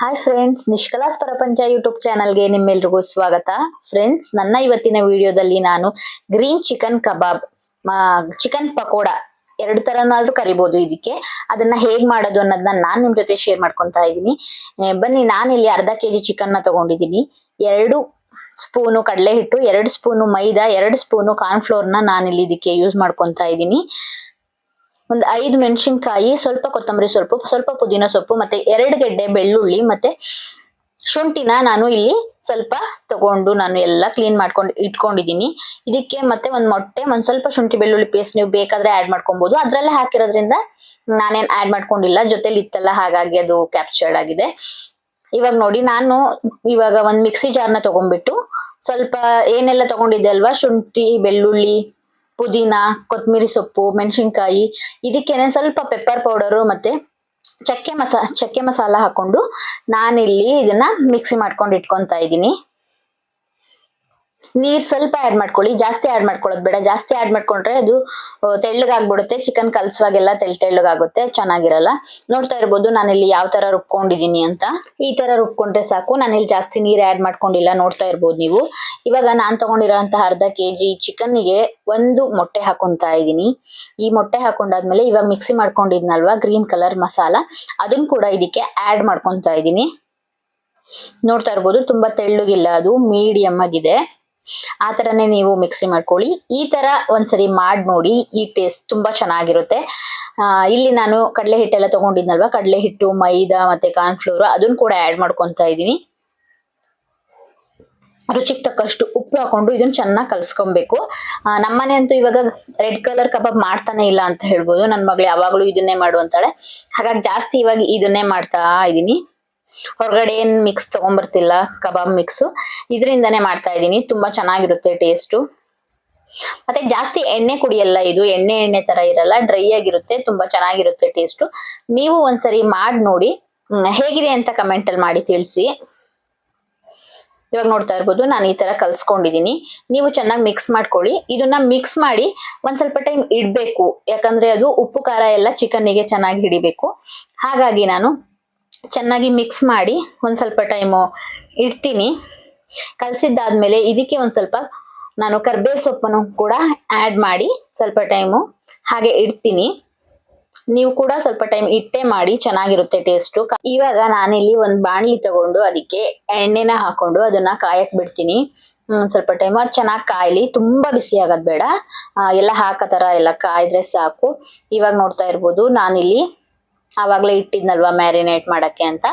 Hi friends ನಿಷ್ಕಲಾಸ್ ಪ್ರಪಂಚ YouTube ಚಾನಲ್ಗೆ ನಿಮ್ಮೆಲ್ರಿಗೂ ಸ್ವಾಗತ. ಫ್ರೆಂಡ್ಸ್ ನನ್ನ ಇವತ್ತಿನ ವಿಡಿಯೋದಲ್ಲಿ ನಾನು green chicken kebab chicken pakoda ಎರಡು ತರನಾದ್ರೂ ಕರಿಬಹುದು ಇದಕ್ಕೆ. ಅದನ್ನ ಹೇಗ್ ಮಾಡೋದು ಅನ್ನೋದನ್ನ ನಾನ್ ನಿಮ್ ಜೊತೆ ಶೇರ್ ಮಾಡ್ಕೊಂತಾ ಇದ್ದೀನಿ. ಬನ್ನಿ ಇಲ್ಲಿ ಅರ್ಧ ಕೆಜಿ ಚಿಕನ್ನ ತಗೊಂಡಿದ್ದೀನಿ. ಎರಡು ಸ್ಪೂನು ಕಡಲೆ ಹಿಟ್ಟು ಎರಡು ಸ್ಪೂನು ಮೈದಾ, ಎರಡು ಸ್ಪೂನು ಕಾರ್ನ್ಫ್ಲೋರ್ನ ನಾನಿಲ್ಲಿ ಇದಕ್ಕೆ ಯೂಸ್ ಮಾಡ್ಕೊಂತಾ ಇದ್ದೀನಿ. ಒಂದು ಐದು ಮೆಣಸಿನ್ಕಾಯಿ, ಸ್ವಲ್ಪ ಕೊತ್ತಂಬರಿ ಸೊಪ್ಪು, ಸ್ವಲ್ಪ ಪುದೀನ ಸೊಪ್ಪು, ಮತ್ತೆ ಎರಡು ಗೆಡ್ಡೆ ಬೆಳ್ಳುಳ್ಳಿ, ಮತ್ತೆ ಶುಂಠಿನ ನಾನು ಇಲ್ಲಿ ಸ್ವಲ್ಪ ತಗೊಂಡು ನಾನು ಎಲ್ಲ ಕ್ಲೀನ್ ಮಾಡ್ಕೊಂಡು ಇಟ್ಕೊಂಡಿದ್ದೀನಿ. ಇದಕ್ಕೆ ಮತ್ತೆ ಒಂದು ಮೊಟ್ಟೆ, ಒಂದು ಸ್ವಲ್ಪ ಶುಂಠಿ ಬೆಳ್ಳುಳ್ಳಿ ಪೇಸ್ಟ್ ನೀವು ಬೇಕಾದ್ರೆ ಆಡ್ ಮಾಡ್ಕೊಬಹುದು ಅದರಲ್ಲೇ ಹಾಕಿರೋದ್ರಿಂದ ನಾನೇನ್ ಆಡ್ ಮಾಡ್ಕೊಂಡಿಲ್ಲ. ಜೊತೆಲಿ ಇತ್ತಲ್ಲ, ಹಾಗಾಗಿ ಅದು ಕ್ಯಾಪ್ಚರ್ಡ್ ಆಗಿದೆ. ಇವಾಗ ನೋಡಿ, ನಾನು ಇವಾಗ ಒಂದು ಮಿಕ್ಸಿ ಜಾರ್ನ ತಗೊಂಡ್ಬಿಟ್ಟು ಸ್ವಲ್ಪ ಏನೆಲ್ಲ ತಗೊಂಡಿದ್ದೆ ಅಲ್ವಾ? ಶುಂಠಿ, ಬೆಳ್ಳುಳ್ಳಿ ಪುದೀನ ಕೊತ್ತಂಬರಿ ಸೊಪ್ಪು, ಮೆಣಸಿನ್ಕಾಯಿ, ಇದಕ್ಕೇನೆ ಸ್ವಲ್ಪ ಪೆಪ್ಪರ್ ಪೌಡರು ಮತ್ತೆ ಚಕ್ಕೆ ಮಸಾ, ಚಕ್ಕೆ ಮಸಾಲ ಹಾಕೊಂಡು ನಾನಿಲ್ಲಿ ಇದನ್ನ ಮಿಕ್ಸಿ ಮಾಡ್ಕೊಂಡು ಇದೀನಿ ಇದ್ದೀನಿ. ನೀರ್ ಸ್ವಲ್ಪ ಆಡ್ ಮಾಡ್ಕೊಳ್ಳಿ. ಜಾಸ್ತಿ ಆಡ್ ಮಾಡ್ಕೊಳ್ಳೋದು ಬೇಡ. ಜಾಸ್ತಿ ಆಡ್ ಮಾಡ್ಕೊಂಡ್ರೆ ಅದು ತೆಳ್ಳಗಾಗ್ಬಿಡುತ್ತೆ. ಚಿಕನ್ ಕಲ್ಸುವಾಗೆಲ್ಲ ತೆಳ್, ತೆಳ್ಳಗಾಗುತ್ತೆ. ಚೆನ್ನಾಗಿರಲ್ಲ. ನೋಡ್ತಾ ಇರ್ಬೋದು ನಾನಿಲ್ಲಿ ಯಾವ ತರ ರುಬ್ಕೊಂಡಿದೀನಿ ಅಂತ. ಈ ತರ ರುಬ್ಕೊಂಡ್ರೆ ಸಾಕು. ನಾನಿಲ್ಲಿ ಜಾಸ್ತಿ ನೀರು ಆಡ್ ಮಾಡ್ಕೊಂಡಿಲ್ಲ. ನೋಡ್ತಾ ಇರ್ಬೋದು ನೀವು. ಇವಾಗ ನಾನ್ ತಗೊಂಡಿರೋಂತಹ ಅರ್ಧ ಕೆಜಿ ಚಿಕನ್ನಿಗೆ ಒಂದು ಮೊಟ್ಟೆ ಹಾಕೊಂತಾ ಇದ್ದೀನಿ. ಈ ಮೊಟ್ಟೆ ಹಾಕೊಂಡಾದ್ಮೇಲೆ ಇವಾಗ ಮಿಕ್ಸಿ ಮಾಡ್ಕೊಂಡಿದ್ನಲ್ವಾ? Green colour masala. ಅದನ್ನ ಕೂಡ ಇದಕ್ಕೆ ಆಡ್ ಮಾಡ್ಕೊತಾ ಇದ್ದೀನಿ. ನೋಡ್ತಾ ಇರ್ಬೋದು. ತುಂಬಾ ತೆಳ್ಳಗಿಲ್ಲ ಅದು. ಮೀಡಿಯಂ ಆಗಿದೆ. ಆ ತರನೇ ನೀವು ಮಿಕ್ಸಿ ಮಾಡ್ಕೊಳ್ಳಿ. ಈ ತರ ಒಂದ್ಸರಿ ಮಾಡಿ ನೋಡಿ, ಈ ಟೇಸ್ಟ್ ತುಂಬಾ ಚೆನ್ನಾಗಿರುತ್ತೆ. ಇಲ್ಲಿ ನಾನು ಕಡಲೆ ಹಿಟ್ಟೆಲ್ಲ ತಗೊಂಡಿದ್ನಲ್ವಾ? ಕಡಲೆ ಹಿಟ್ಟು, ಮೈದಾ ಮತ್ತೆ ಕಾರ್ನ್ಫ್ಲೋರ್ ಅದನ್ನು ಕೂಡ ಆಡ್ ಮಾಡ್ಕೊತಾ ಇದ್ದೀನಿ. ರುಚಿಗೆ ತಕ್ಕಷ್ಟು ಉಪ್ಪು ಹಾಕೊಂಡು ಇದನ್ನ ಚೆನ್ನಾಗಿ ಕಲ್ಸ್ಕೊಬೇಕು. ನಮ್ಮನೆ ಅಂತೂ ಇವಾಗ ರೆಡ್ ಕಲರ್ ಕಬಾಬ್ ಮಾಡ್ತಾನೆ ಇಲ್ಲ ಅಂತ ಹೇಳ್ಬೋದು. ನನ್ನ ಮಗಳು ಯಾವಾಗ್ಲೂ ಇದನ್ನೇ ಮಾಡು ಅಂತಾಳೆ ಹಾಗಾಗಿ ಜಾಸ್ತಿ ಇವಾಗ ಇದನ್ನೇ ಮಾಡ್ತಾ ಇದ್ದೀನಿ. ಹೊರಗಡೆ ಏನ್ ಮಿಕ್ಸ್ ತಗೊಂಡ್ಬರ್ತಿಲ್ಲ ಕಬಾಬ್ ಮಿಕ್ಸ್ ಇದರಿಂದನೇ ಮಾಡ್ತಾ ಇದ್ದೀನಿ. ತುಂಬಾ ಚೆನ್ನಾಗಿರುತ್ತೆ ಟೇಸ್ಟು ಮತ್ತೆ ಜಾಸ್ತಿ ಎಣ್ಣೆ ಕುಡಿಯಲ್ಲ ಇದು. ಎಣ್ಣೆ ಎಣ್ಣೆ ತರ ಇರಲ್ಲ. ಡ್ರೈ ಆಗಿರುತ್ತೆ. ತುಂಬಾ ಚೆನ್ನಾಗಿರುತ್ತೆ ಟೇಸ್ಟು ನೀವು ಒಂದ್ಸರಿ ಮಾಡಿ ನೋಡಿ. ಹೇಗಿದೆ ಅಂತ ಕಮೆಂಟ್ ಅಲ್ಲಿ ಮಾಡಿ ತಿಳಿಸಿ. ಇವಾಗ ನೋಡ್ತಾ ಇರ್ಬೋದು, ನಾನು ಈ ತರ ಕಲ್ಸ್ಕೊಂಡಿದೀನಿ. ನೀವು ಚೆನ್ನಾಗಿ ಮಿಕ್ಸ್ ಮಾಡ್ಕೊಳ್ಳಿ. ಇದನ್ನ ಮಿಕ್ಸ್ ಮಾಡಿ ಒಂದ್ ಸ್ವಲ್ಪ ಟೈಮ್ ಇಡ್ಬೇಕು. ಯಾಕಂದ್ರೆ ಅದು ಉಪ್ಪು, ಖಾರ ಎಲ್ಲ ಚಿಕನ್ನಿಗೆ ಚೆನ್ನಾಗಿ ಹಿಡಿಬೇಕು. ಹಾಗಾಗಿ ನಾನು ಚೆನ್ನಾಗಿ ಮಿಕ್ಸ್ ಮಾಡಿ ಒಂದು ಸ್ವಲ್ಪ ಟೈಮು ಇಡ್ತೀನಿ. ಕಲಸಿದ್ದಾದ್ಮೇಲೆ ಇದಕ್ಕೆ ಒಂದು ಸ್ವಲ್ಪ ನಾನು ಕರ್ಬೇವು ಸೊಪ್ಪನ್ನು ಕೂಡ ಆ್ಯಡ್ ಮಾಡಿ ಸ್ವಲ್ಪ ಟೈಮು ಹಾಗೆ ಇಡ್ತೀನಿ. ನೀವು ಕೂಡ ಸ್ವಲ್ಪ ಟೈಮ್ ಇಟ್ಟೆ ಮಾಡಿ ಚೆನ್ನಾಗಿರುತ್ತೆ ಟೇಸ್ಟು ಇವಾಗ ನಾನಿಲ್ಲಿ ಒಂದು ಬಾಣಲಿ ತಗೊಂಡು ಅದಕ್ಕೆ ಎಣ್ಣೆನ ಹಾಕೊಂಡು ಅದನ್ನ ಕಾಯಕ್ ಬಿಡ್ತೀನಿ. ಸ್ವಲ್ಪ ಟೈಮ್ ಅದು ಚೆನ್ನಾಗಿ ಕಾಯಲಿ. ತುಂಬಾ ಬಿಸಿ ಆಗೋದ್ ಬೇಡ. ಎಲ್ಲ ಹಾಕೋ ತರ ಎಲ್ಲ ಕಾಯ್ದ್ರೆ ಸಾಕು. ಇವಾಗ ನೋಡ್ತಾ ಇರ್ಬೋದು ನಾನಿಲ್ಲಿ ಆವಾಗಲೇ ಇಟ್ಟಿದ್ನಲ್ವಾ ಮ್ಯಾರಿನೇಟ್ ಮಾಡೋಕ್ಕೆ ಅಂತ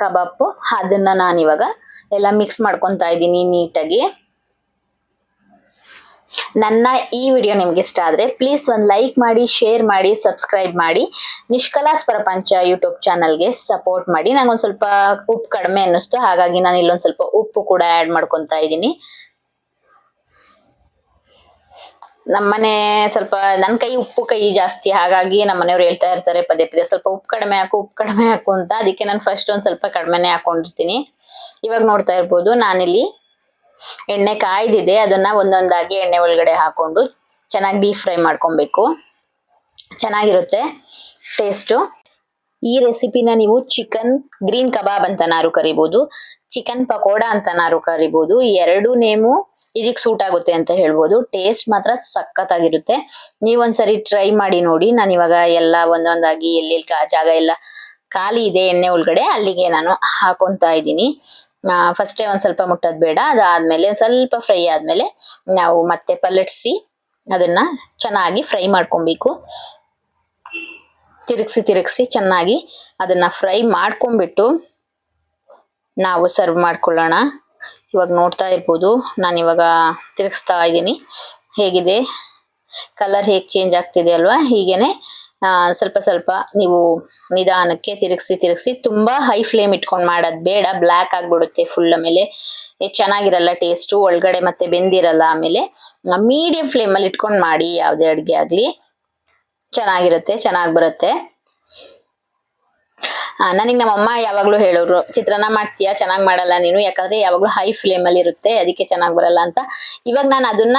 ಕಬಾಬು. ಅದನ್ನ ನಾನಿವಾಗ ಎಲ್ಲ ಮಿಕ್ಸ್ ಮಾಡ್ಕೊತಾ ಇದ್ದೀನಿ ನೀಟಾಗಿ. ನನ್ನ ಈ ವಿಡಿಯೋ ನಿಮ್ಗೆ ಇಷ್ಟ ಆದರೆ ಪ್ಲೀಸ್ ಒಂದು ಲೈಕ್ ಮಾಡಿ ಶೇರ್ ಮಾಡಿ ಸಬ್ಸ್ಕ್ರೈಬ್ ಮಾಡಿ. ನಿಷ್ಕಲಾಸ್ ಪ್ರಪಂಚ ಯೂಟ್ಯೂಬ್ ಚಾನಲ್ಗೆ ಸಪೋರ್ಟ್ ಮಾಡಿ. ನಂಗೊಂದು ಸ್ವಲ್ಪ ಉಪ್ಪು ಕಡಿಮೆ ಅನ್ನಿಸ್ತು. ಹಾಗಾಗಿ ನಾನು ಇಲ್ಲೊಂದು ಸ್ವಲ್ಪ ಉಪ್ಪು ಕೂಡ ಆ್ಯಡ್ ಮಾಡ್ಕೊತಾ ಇದ್ದೀನಿ. ನಮ್ಮನೆ ಸ್ವಲ್ಪ ನನ್ನ ಕೈ ಉಪ್ಪು ಕೈ ಜಾಸ್ತಿ, ಹಾಗಾಗಿ ನಮ್ಮ ಮನೆಯವ್ರು ಹೇಳ್ತಾ ಇರ್ತಾರೆ, ಪದೇ ಪದೇ ಸ್ವಲ್ಪ ಉಪ್ಪು ಕಡಿಮೆ ಹಾಕು, ಉಪ್ಪು ಕಡಿಮೆ ಹಾಕು ಅಂತ. ಅದಕ್ಕೆ ನಾನು ಫಸ್ಟ್ ಒಂದು ಸ್ವಲ್ಪ ಕಡಿಮೆನೆ ಹಾಕೊಂಡಿರ್ತೀನಿ. ಇವಾಗ ನೋಡ್ತಾ ಇರ್ಬೋದು, ನಾನಿಲ್ಲಿ ಎಣ್ಣೆ ಕಾಯ್ದಿದೆ. ಅದನ್ನ ಒಂದೊಂದಾಗಿ ಎಣ್ಣೆ ಒಳಗಡೆ ಹಾಕೊಂಡು ಚೆನ್ನಾಗಿ ಡೀಪ್ ಫ್ರೈ ಮಾಡ್ಕೊಬೇಕು. ಚೆನ್ನಾಗಿರುತ್ತೆ ಟೇಸ್ಟು ಈ ರೆಸಿಪಿನ ನೀವು ಚಿಕನ್ ಗ್ರೀನ್ ಕಬಾಬ್ ಅಂತನಾರು ಕರಿಬೋದು ಚಿಕನ್ ಪಕೋಡ ಅಂತನಾರು ಕರಿಬೋದು, ಈ ಎರಡು ನೇಮು ಇದಕ್ಕೆ ಸೂಟ್ ಆಗುತ್ತೆ ಅಂತ ಹೇಳ್ಬೋದು. ಟೇಸ್ಟ್ ಮಾತ್ರ ಸಖತ್ತಾಗಿರುತ್ತೆ. ನೀವೊಂದ್ಸರಿ ಟ್ರೈ ಮಾಡಿ ನೋಡಿ. ನಾನು ಇವಾಗ ಎಲ್ಲ ಒಂದೊಂದಾಗಿ ಎಲ್ಲೆಲ್ಲಿ ಜಾಗ ಎಲ್ಲ ಖಾಲಿ ಇದೆ ಎಣ್ಣೆ ಒಳಗಡೆ ಅಲ್ಲಿಗೆ ನಾನು ಹಾಕೊತಾ ಇದ್ದೀನಿ. ಫಸ್ಟೇ ಒಂದ್ ಸ್ವಲ್ಪ ಮುಟ್ಟೋದು ಬೇಡ. ಅದಾದ್ಮೇಲೆ ಸ್ವಲ್ಪ ಫ್ರೈ ಆದ್ಮೇಲೆ ನಾವು ಮತ್ತೆ ಪಲ್ಲಟ್ಸಿ ಅದನ್ನ ಚೆನ್ನಾಗಿ ಫ್ರೈ ಮಾಡ್ಕೊಬೇಕು. ತಿರುಗಿಸಿ ತಿರುಗಿಸಿ ಚೆನ್ನಾಗಿ ಅದನ್ನ ಫ್ರೈ ಮಾಡ್ಕೊಂಡ್ಬಿಟ್ಟು ನಾವು ಸರ್ವ್ ಮಾಡ್ಕೊಳ್ಳೋಣ. ಇವಾಗ ನೋಡ್ತಾ ಇರ್ಬೋದು. ನಾನು ಇವಾಗ ತಿರುಗಿಸ್ತಾ ಇದ್ದೀನಿ. ಹೇಗಿದೆ? ಕಲರ್ ಹೇಗೆ ಚೇಂಜ್ ಆಗ್ತಿದೆ ಅಲ್ವಾ? ಹೀಗೇನೆ ಸ್ವಲ್ಪ ಸ್ವಲ್ಪ ನೀವು ನಿಧಾನಕ್ಕೆ ತಿರುಗಿಸಿ ತಿರುಗಿಸಿ ತುಂಬ ಹೈ ಫ್ಲೇಮ್ ಇಟ್ಕೊಂಡು ಮಾಡೋದು ಬೇಡ. ಬ್ಲ್ಯಾಕ್ ಆಗಿಬಿಡುತ್ತೆ ಫುಲ್ ಆಮೇಲೆ. ಚೆನ್ನಾಗಿರಲ್ಲ ಟೇಸ್ಟು ಒಳಗಡೆ ಮತ್ತೆ ಬೆಂದಿರಲ್ಲ ಆಮೇಲೆ. ಮೀಡಿಯಂ ಫ್ಲೇಮಲ್ಲಿ ಇಟ್ಕೊಂಡು ಮಾಡಿ, ಯಾವುದೇ ಅಡುಗೆ ಆಗಲಿ. ಚೆನ್ನಾಗಿರುತ್ತೆ, ಚೆನ್ನಾಗಿ ಬರುತ್ತೆ. ನನಗೆ ನಮ್ಮಮ್ಮ ಯಾವಾಗ್ಲೂ ಹೇಳೋರು, ಚಿತ್ರಾನ್ನ ಮಾಡ್ತೀಯ? ಚೆನ್ನಾಗಿ ಮಾಡಲ್ಲ ನೀನು? ಯಾಕಂದ್ರೆ ಯಾವಾಗ್ಲೂ ಹೈ ಫ್ಲೇಮ್ ಅಲ್ಲಿ ಇರುತ್ತೆ, ಅದಕ್ಕೆ ಚೆನ್ನಾಗಿ ಬರಲ್ಲ ಅಂತ. ಇವಾಗ ನಾನು ಅದನ್ನ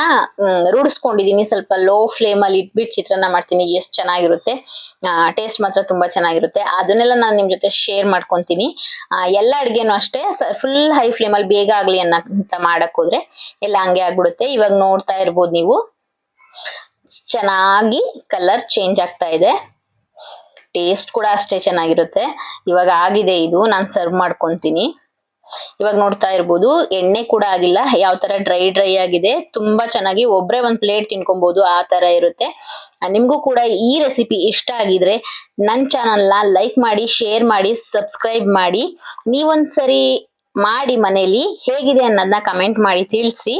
ರೂಢಿಸ್ಕೊಂಡಿದ್ದೀನಿ ಸ್ವಲ್ಪ ಲೋ ಫ್ಲೇಮ್ ಅಲ್ಲಿ ಇಟ್ಬಿಟ್ಟು ಚಿತ್ರಾನ್ನ ಮಾಡ್ತೀನಿ. ಎಷ್ಟು ಚೆನ್ನಾಗಿರುತ್ತೆ ಟೇಸ್ಟ್ ಮಾತ್ರ ತುಂಬಾ ಚೆನ್ನಾಗಿರುತ್ತೆ. ಅದನ್ನೆಲ್ಲ ನಾನು ನಿಮ್ ಜೊತೆ ಶೇರ್ ಮಾಡ್ಕೊಂತೀನಿ. ಎಲ್ಲ ಅಡ್ಗೆನೂ ಅಷ್ಟೇ ಫುಲ್ ಹೈ ಫ್ಲೇಮ್ ಅಲ್ಲಿ ಬೇಗ ಆಗ್ಲಿ ಅನ್ನಂತ ಮಾಡಕ್ ಹೋದ್ರೆ ಎಲ್ಲ ಹಂಗೆ ಆಗ್ಬಿಡುತ್ತೆ. ಇವಾಗ ನೋಡ್ತಾ ಇರ್ಬೋದು ನೀವು. ಚೆನ್ನಾಗಿ ಕಲರ್ ಚೇಂಜ್ ಆಗ್ತಾ ಇದೆ. ಟೇಸ್ಟ್ ಕೂಡ ಅಷ್ಟೇ ಚೆನ್ನಾಗಿರುತ್ತೆ. ಇವಾಗ ಆಗಿದೆ ಇದು, ನಾನು ಸರ್ವ್ ಮಾಡ್ಕೊಂತೀನಿ. ಇವಾಗ ನೋಡ್ತಾ ಇರ್ಬೋದು, ಎಣ್ಣೆ ಕೂಡ ಆಗಿಲ್ಲ. ಯಾವ ತರ ಡ್ರೈ ಡ್ರೈ ಆಗಿದೆ, ತುಂಬಾ ಚೆನ್ನಾಗಿ ಒಬ್ರೆ ಒಂದ್ ಪ್ಲೇಟ್ ತಿನ್ಕೊಬಹುದು ಆ ತರ ಇರುತ್ತೆ. ನಿಮ್ಗೂ ಕೂಡ ಈ ರೆಸಿಪಿ ಇಷ್ಟ ಆಗಿದ್ರೆ ನನ್ ಚಾನಲ್ನ ಲೈಕ್ ಮಾಡಿ ಶೇರ್ ಮಾಡಿ ಸಬ್ಸ್ಕ್ರೈಬ್ ಮಾಡಿ. ನೀವೊಂದ್ಸರಿ ಮಾಡಿ ಮನೇಲಿ ಹೇಗಿದೆ ಅನ್ನೋದನ್ನ ಕಮೆಂಟ್ ಮಾಡಿ ತಿಳಿಸಿ.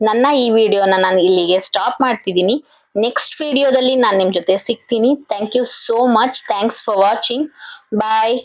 ನನ್ನ ಈ ವಿಡಿಯೋನ ನಾನು ಇಲ್ಲಿಗೆ ಸ್ಟಾಪ್ ಮಾಡ್ತಿದ್ದೀನಿ. ನೆಕ್ಸ್ಟ್ ವಿಡಿಯೋದಲ್ಲಿ ನಾನು ನಿಮ್ಮ ಜೊತೆ ಸಿಗ್ತೀನಿ. Thank you so much thanks for watching bye